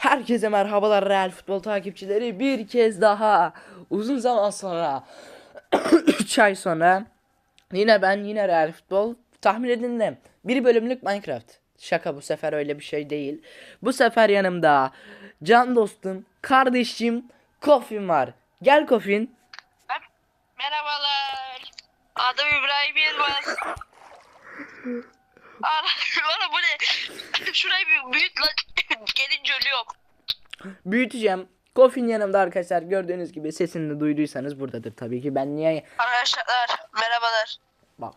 Herkese merhabalar Real Futbol takipçileri. Bir kez daha uzun zaman sonra 3 ay sonra yine ben yine Real Futbol tahmin edin ne? Bir bölümlük Minecraft. Şaka bu sefer öyle bir şey değil. Bu sefer yanımda can dostum, kardeşim Kofin var. Gel Kofin. Merhabalar. Adım İbrahim Yılmaz. Ana, bana bu ne? Şurayı büyüt lan. Gelince ölüyorum. Büyüteceğim. Kofin yanımda arkadaşlar. Gördüğünüz gibi sesini de duyduysanız buradadır tabii ki. Ben niye Arkadaşlar merhabalar. bak.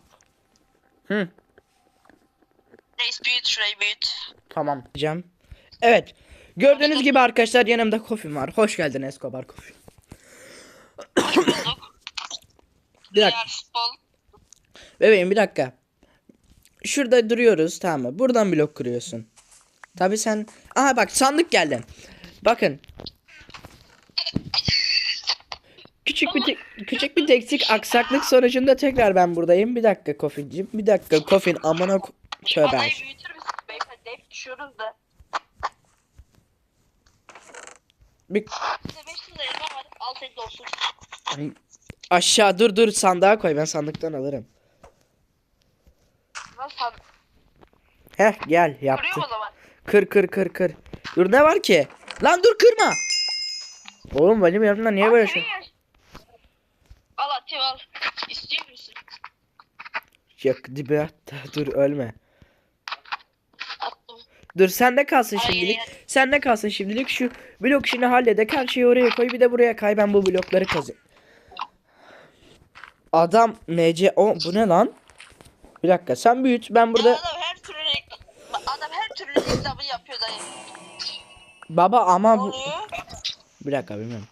Hı. Reis büyüt şurayı büyüt. Tamam. Diyeceğim. Evet. Gördüğünüz gibi arkadaşlar yanımda Kofin var. Hoş geldin Escobar bulduk. Bir dakika. Bebeğim bir dakika. Şurada duruyoruz tamam mı? Buradan blok kuruyorsun. Tabi sen... Aha bak sandık geldi. Bakın. Küçük bir küçük bir teksik aksaklık sonucunda tekrar ben buradayım. Bir dakika Kofin'cim. Bir dakika Kofin amına ko- tövbe. Adayı büyütür müsün beyefendi? Hep düşüyoruz da. Bir Size 5 lira elma var. Al senin de olsun. aşağı dur dur sandığa koy ben sandıktan alırım. Nasıl? Heh gel yaptı. Kır kır kır kır. Dur ne var ki? Lan dur kırma. Oğlum benim yanımda niye böyle şey? Al atayım al. İstiyor musun? Yok dibe at. Dur ölme. Attım. Dur sende kalsın Ay, şimdilik. ay. Sende kalsın şimdilik. Şu blok işini halledek. Her şeyi oraya koy. Bir de buraya kay. Ben bu blokları kazayım. Adam MC o bu ne lan? Bir dakika sen büyüt. Ben burada Adam her türlü reklam. Adam her reklamı yapıyor dayı. baba ama bu oluyor? bir dakika bilmiyorum.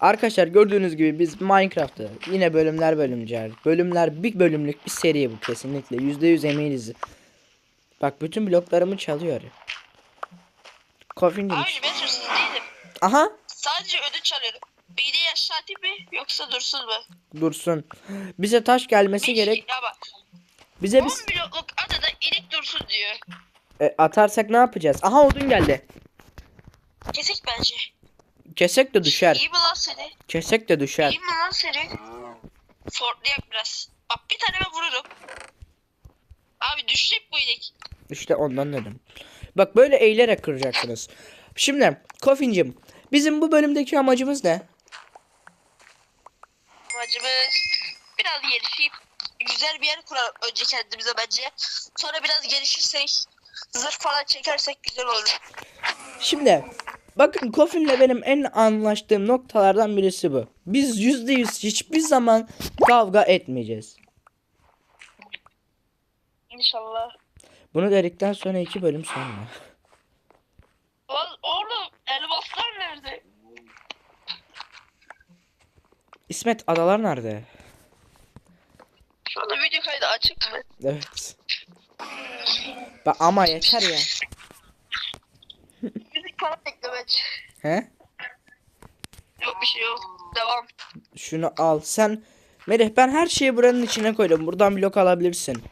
Arkadaşlar gördüğünüz gibi biz Minecraft'ta yine bölümler bölümcer. Bölümler bir bölümlük bir seri bu kesinlikle. %100 eminiz. Bak bütün bloklarımı çalıyor. Kofin'cim. Abi ben hırsız değilim. Aha Sadece ödünç alıyorum. Bir de yaşatayım mı yoksa dursun mu? dursun. Bize taş gelmesi gerek. şey- Ya bak. Bize 10 bir blokluk adada inek dursun diyor. E, atarsak ne yapacağız? Aha odun geldi. Kesik bence. Kesek de düşer. İyi mi lan seni? Kesek de düşer. İyi mi lan seni? Fortlayak biraz. Bak bir tane ben vururum. Abi düşecek bu inek. İşte ondan dedim. Bak böyle eğilerek kıracaksınız. Şimdi Kofin'cim bizim bu bölümdeki amacımız ne? Amacımız biraz gelişip güzel bir yer kuralım önce kendimize bence. Sonra biraz gelişirsek zırh falan çekersek güzel olur. Şimdi bakın Kofin'le benim en anlaştığım noktalardan birisi bu. Biz yüzde yüz hiçbir zaman kavga etmeyeceğiz. İnşallah. Bunu dedikten sonra iki bölüm sonra. Lan oğlum elmaslar nerede? İsmet adalar nerede? Şu anda video kaydı açık mı? Evet. Ba ama yeter ya. Müzik falan eklemek. He? Yok bir şey yok. Devam. Şunu al. Sen Melih ben her şeyi buranın içine koydum. Buradan blok alabilirsin.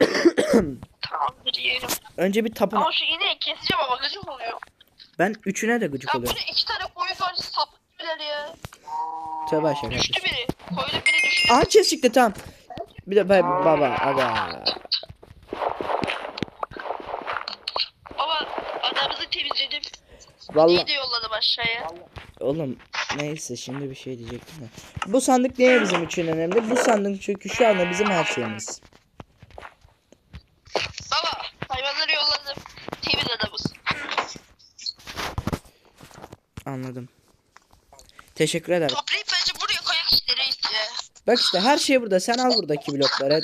Tamamdır yiyelim. Önce bir tapın. Ama şu ineği keseceğim ama gıcık oluyor. Ben üçüne de gıcık Ya oluyorum. böyle iki tane koyun var sapık gibiler ya. Tövbe aşağı Düştü biri. Koyunun biri düştü. Aha chest çıktı tamam. Bir de ben baba aga. Vallahi de yolladım aşağıya. oğlum neyse şimdi bir şey diyecektim de. Bu sandık niye bizim için önemli? Bu sandık çünkü şu anda bizim her şeyimiz. Baba hayvanları yolladım. Temiz adamız. Anladım. Teşekkür ederim. Toplayıp bence buraya koyak işte reis ya. Bak işte her şey burada. Sen al buradaki blokları.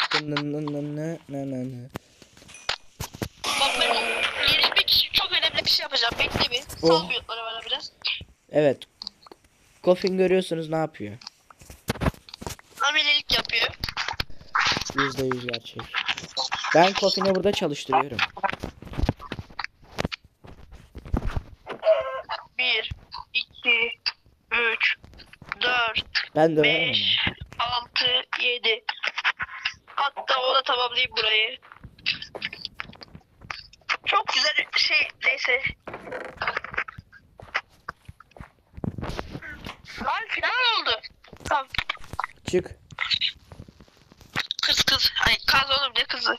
Bak ben gelişmek için çok önemli bir şey yapacağım. Bekle. Sal biyotları bana biraz. Evet. Coffin görüyorsunuz ne yapıyor? Amelelik yapıyor. Yüzde yüz gerçek. Ben Coffin'i burada çalıştırıyorum. Bir, iki, üç, dört, Ben de öğrenemem. beş, altı, yedi. Hatta o da tamamlayayım burayı. Çok güzel şey neyse. Çık. Kız kız. Ay kaz oğlum ne kızı.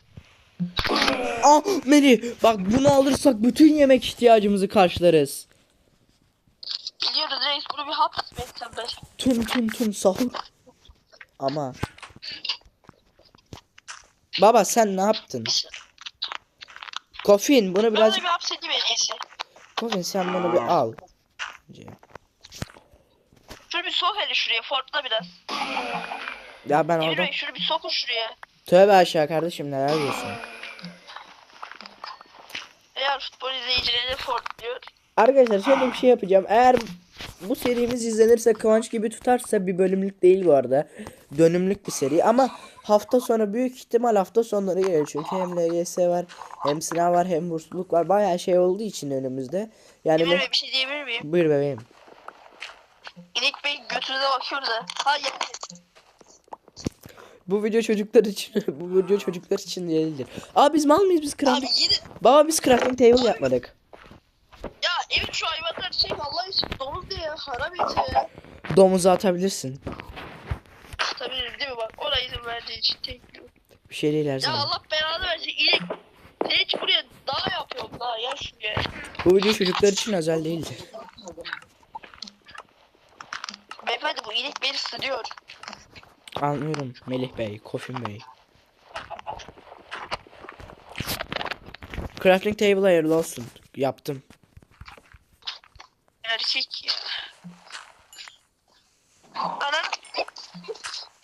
Ah Melih bak bunu alırsak bütün yemek ihtiyacımızı karşılarız. Biliyoruz reis bunu bir hap ben. Tun tun tun sahur. Ama. Baba sen ne yaptın? Kofin bunu biraz... ona bir hapsedeyim en iyisi. Kofin sen bunu bir al. Şunu bir sok hele şuraya fortla biraz. Ya ben Emir orada... Bey şunu bir sokun şuraya. Tövbe aşağı kardeşim neler diyorsun? Eğer futbol izleyicileri fortluyor. Arkadaşlar şöyle bir şey yapacağım. Eğer bu serimiz izlenirse Kıvanç gibi tutarsa bir bölümlük değil bu arada. Dönümlük bir seri ama hafta sonu büyük ihtimal hafta sonları geliyor. Çünkü hem LGS var hem sınav var hem bursluluk var. Bayağı şey olduğu için önümüzde. Yani Emir. Bey bir şey diyebilir miyim? Buyur bebeğim. İnek Bey götünüze bakıyor da. Ha ya. Bu video çocuklar için bu video çocuklar için değildir. Aa biz mal mıyız biz Abi crafting? yine. Baba biz crafting table yapmadık. Ya Emir şu hayvanlar şey vallahi için domuz diye ya. Haram eti ya. Domuzu atabilirsin. Tabii değil mi bak ona izin verdiği için tekliyor. Bir şey değil her Ya zaman. Allah belanı versin inek. Sen hiç buraya dağ yapıyorsun daha ya şuraya. Bu video çocuklar için özel değildir. Beyefendi bu inek beni sınıyor. Anlıyorum Melih Bey, Kofin Bey. Crafting table hayırlı olsun. Yaptım. Erkek ya. Ana.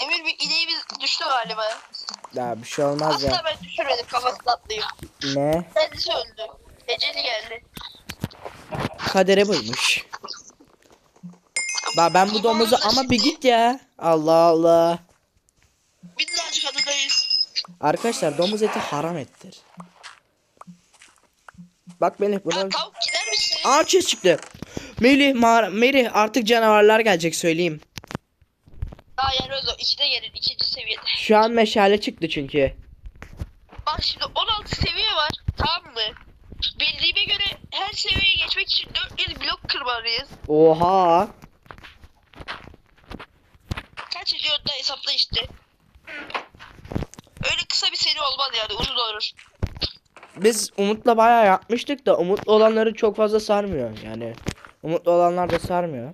Emir bir ineğimiz düştü galiba. Ya bir şey olmaz ya. Aslında ben düşürmedim kafasını atlayıp. Ne? Kendisi öldü. Eceli geldi. Kadere buymuş. Ba ben bu domuzu ama bir git ya. Allah Allah. Minnacık adadayız. Arkadaşlar domuz eti haram ettir. Bak Melih Ya bunu... tavuk gider misin? Aa chest çıktı. Melih, mağara... Melih artık canavarlar gelecek söyleyeyim. Daha yer öldü. İkide yerin. ikinci seviyede. Şu an meşale çıktı çünkü. Bak şimdi 16 seviye var. Tamam mı? Bildiğime göre her seviyeye geçmek için 400 blok kırmalıyız. Oha. Kaç ediyor da hesapla işte. Öyle kısa bir seri olmaz yani uzun olur. Biz Umut'la bayağı yapmıştık da Umut'la olanları çok fazla sarmıyor yani. Umut'la olanlar da sarmıyor.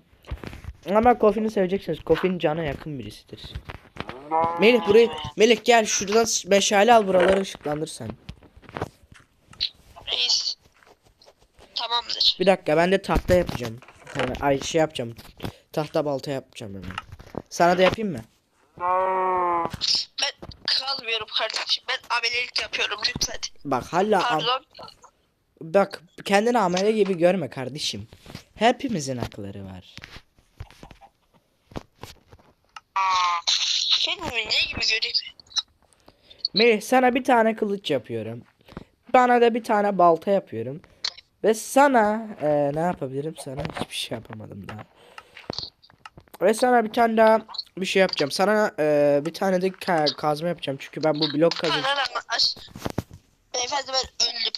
Ama Kofi'ni seveceksiniz. Kofi'nin cana yakın birisidir. Melih burayı Melih gel şuradan meşale al buraları ışıklandır sen. Reis. Tamamdır. Bir dakika ben de tahta yapacağım. Tane- Ay şey yapacağım. Tahta balta yapacağım hemen. Sana da yapayım mı? Ben kalmıyorum kardeşim. Ben amelelik yapıyorum lütfen. Bak hala am- Pardon. bak kendini amele gibi görme kardeşim. Hepimizin hakları var. Kendimi ne gibi göreyim? Melih sana bir tane kılıç yapıyorum. Bana da bir tane balta yapıyorum. Ve sana eee, ne yapabilirim sana? Hiçbir şey yapamadım daha. Ve sana bir tane daha bir şey yapacağım. Sana eee, bir tane de ka- kazma yapacağım. Çünkü ben bu blok kazı. Anan ama aş. Beyefendi ben öldüm.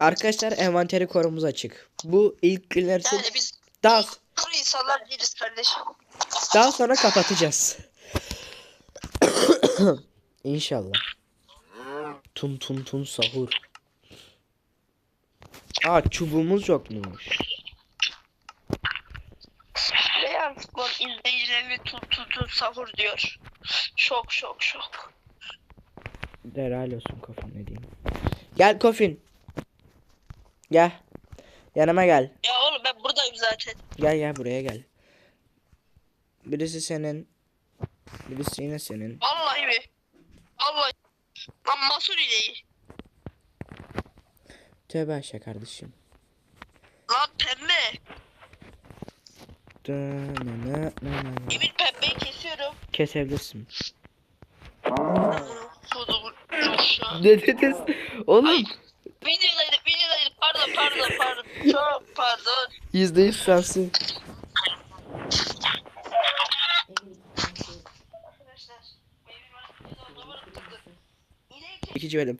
Arkadaşlar envanteri korumuz açık. Bu ilk günler için Yani biz daha kuru insanlar değiliz kardeşim. daha sonra kapatacağız. İnşallah. Tun tun tun sahur. Aa çubuğumuz yokmuş. Real futbol izleyicileri tut tut tut sahur diyor. Şok şok şok. Helal olsun Kofin ne diyeyim. Gel Kofin. Gel. Yanıma gel. Ya oğlum ben buradayım zaten. Gel gel buraya gel. Birisi senin. Birisi yine senin. Vallahi mi? Vallahi. Lan Masur ineği. Tövbe aşağı kardeşim. Emir pembeyi kesiyorum. Kesebilirsin. Ne dediniz? Oğlum. Videodaydık videodaydık pardon pardon pardon. Çok pardon. Yüzde yüz sensin. İkinci bölüm.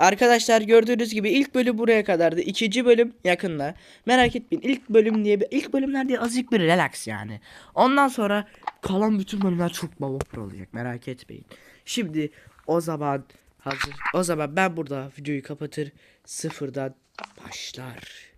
Arkadaşlar gördüğünüz gibi ilk bölüm buraya kadardı. İkinci bölüm yakında. Merak etmeyin. İlk bölüm diye ilk bölümler diye azıcık bir relax yani. Ondan sonra kalan bütün bölümler çok baba olacak. Merak etmeyin. Şimdi o zaman hazır. O zaman ben burada videoyu kapatır sıfırdan başlar.